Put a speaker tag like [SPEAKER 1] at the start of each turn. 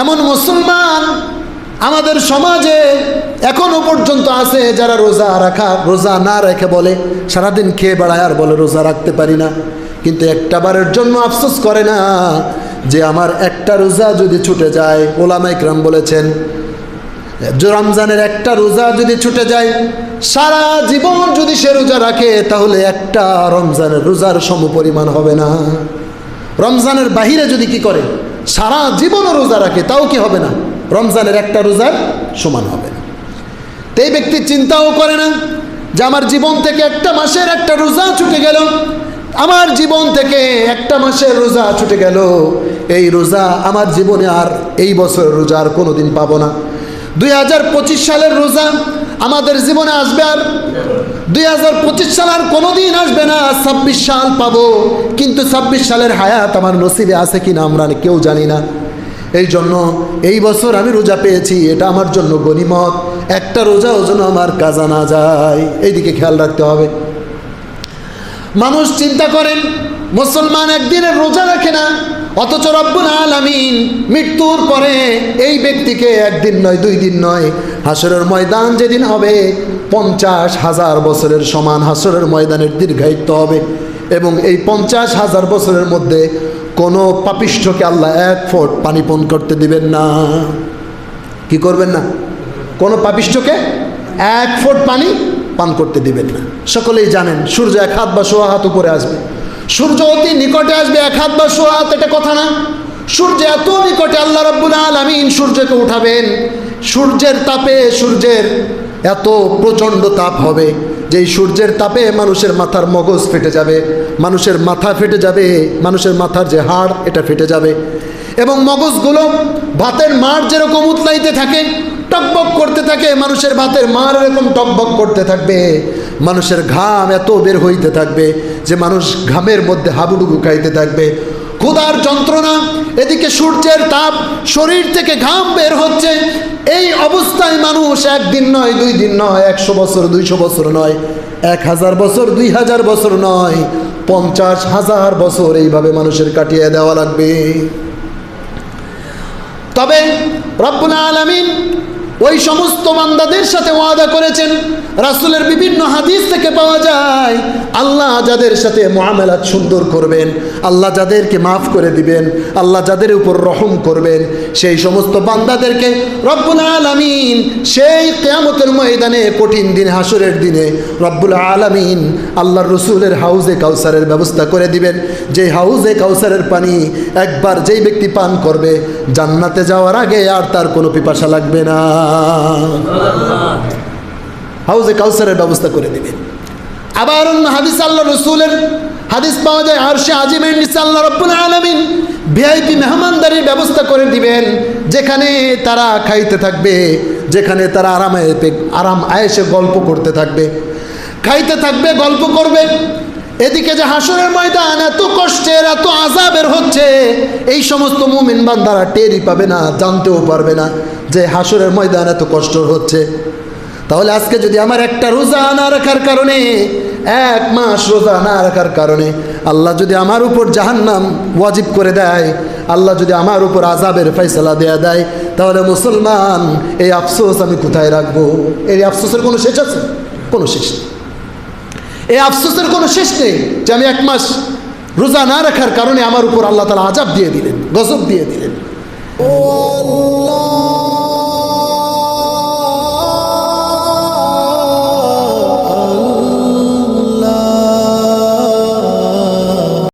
[SPEAKER 1] এমন মুসলমান আমাদের সমাজে এখনও পর্যন্ত আছে যারা রোজা রাখা, রোজা না রেখে বলে, সারাদিন খেয়ে বেড়ায় আর বলে, রোজা রাখতে পারি না। কিন্তু একটা বারের জন্য আফসোস করে না যে আমার একটা রোজা যদি ছুটে যায় ওলামাইকরাম বলেছেন রমজানের একটা রোজা যদি ছুটে যায়, সারা জীবন যদি সে রোজা রাখে, তাহলে একটা রমজানের রোজার সমপরিমাণ হবে না। রমজানের বাহিরে যদি কি করে? সারা জীবনও রোজা রাখে, তাও কি হবে না? রমজানের একটা রোজার সমান হবে না। তো এই ব্যক্তি চিন্তাও করে না যে আমার জীবন থেকে একটা মাসের একটা রোজা ছুটে গেল, আমার জীবন থেকে একটা মাসের রোজা ছুটে গেল, এই রোজা আমার জীবনে আর এই বছরের রোজা আর কোনোদিন পাবো না। দুই হাজার পঁচিশ সালের রোজা আমাদের জীবনে আসবে আর দুই হাজার পঁচিশ সাল আর কোনোদিন আসবে না, ছাব্বিশ সাল পাবো। কিন্তু ছাব্বিশ সালের হায়াত আমার নসিবে আছে কিনা আমরা কেউ জানি না। এই জন্য এই বছর আমি রোজা পেয়েছি, এটা আমার জন্য গনিমত একটা রোজাও যেন আমার কাজা না যায়। এইদিকে খেয়াল রাখতে হবে। মানুষ চিন্তা করেন, মুসলমান একদিনের রোজা রাখে না অথচ রব্বুল আলামিন মৃত্যুর পরে এই ব্যক্তিকে একদিন নয়, দুই দিন নয়, হাসরের ময়দান যেদিন হবে, পঞ্চাশ হাজার বছরের সমান হাসরের ময়দানের দীর্ঘায়িত্ব হবে এবং এই পঞ্চাশ হাজার বছরের মধ্যে কোনো পাপিষ্ঠকে আল্লাহ এক ফোঁট পানি পান করতে দিবেন না। কি করবেন না? কোনো পাপিষ্ঠকে এক ফোঁট পানি পান করতে দিবেন না। সকলেই জানেন, সূর্য এক হাত বা সোয়া হাত উপরে আসবে। সূর্য অতি নিকটে আসবে এক হাত বা সোয়া হাত, এটা কথা না। সূর্য এত নিকটে, আল্লাহ রব্বুল আলমিন সূর্যকে উঠাবেন। সূর্যের তাপে সূর্যের এত প্রচণ্ড তাপ হবে যে সূর্যের তাপে মানুষের মাথার মগজ ফেটে যাবে, মানুষের মাথা ফেটে যাবে, মানুষের মাথার যে হাড়, এটা ফেটে যাবে। এবং মগজগুলো ভাতের মার যেরকম উতলাইতে থাকে, টকবক করতে থাকে, মানুষের ভাতের মার এরকম টকবক করতে থাকবে, মানুষের ঘাম এত বের হইতে থাকবে যে মানুষ ঘামের মধ্যে হাবুডুবু খাইতে থাকবে। ক্ষুধার যন্ত্রণা, এদিকে সূর্যের তাপ, শরীর থেকে ঘাম বের হচ্ছে। এই অবস্থায় মানুষ একদিন নয়, দুই দিন নয়, একশো বছর, দুইশো বছর নয়, এক হাজার বছর, দুই হাজার বছর নয়, পঞ্চাশ হাজার বছর এইভাবে মানুষের কাটিয়ে দেওয়া লাগবে। তবে রব্বুল আলমিন ওই সমস্ত বান্দাদের সাথে ওয়াদা করেছেন, রাসুলের বিভিন্ন হাদিস থেকে পাওয়া যায়, আল্লাহ যাদের সাথে মহামেলাত সুন্দর করবেন, আল্লাহ যাদেরকে মাফ করে দিবেন, আল্লাহ যাদের উপর রহম করবেন, সেই সমস্ত বান্দাদেরকে রব্বুল আলমিন সেই কেয়ামতের ময়দানে কঠিন দিন হাসুরের দিনে রব্বুল আলমিন আল্লাহর রসুলের হাউজে কাউসারের ব্যবস্থা করে দিবেন। যে হাউজে কাউসারের পানি একবার যেই ব্যক্তি পান করবে, জান্নাতে যাওয়ার আগে আর তার কোনো পিপাসা লাগবে না। হাউজে কাউসারের ব্যবস্থা করে দিবেন। আবার অন্য হাদিস আল্লাহ রসুলের হাদিস পাওয়া যায় আর সে আজিমের নিচে আল্লাহ রব্বুল আলমিন ভিআইপি মেহমানদারির ব্যবস্থা করে দিবেন, যেখানে তারা খাইতে থাকবে, যেখানে তারা আরামে আরাম আয়েসে গল্প করতে থাকবে। খাইতে থাকবে, গল্প করবে। এদিকে যে হাসরের ময়দান এত কষ্টের, এত আজাবের হচ্ছে, এই সমস্ত মুমিন বান্দারা টেরই পাবে না, জানতেও পারবে না। যে হাসরের ময়দান এত কষ্ট হচ্ছে। তাহলে আজকে যদি আমার একটা রোজা না রাখার কারণে, এক মাস রোজা না রাখার কারণে আল্লাহ যদি আমার উপর জাহান্নাম ওয়াজিব করে দেয়, আল্লাহ যদি আমার উপর আজাবের ফয়সলা দেয়া দেয়, তাহলে মুসলমান, এই আফসোস আমি কোথায় রাখব? এই আফসোসের কোনো শেষ আছে? কোনো শেষ নেই। এই আফসোসের কোনো শেষ নেই যে আমি এক মাস রোজা না রাখার কারণে আমার উপর আল্লাহ তালা আজাব দিয়ে দিলেন, গজব দিয়ে দিলেন।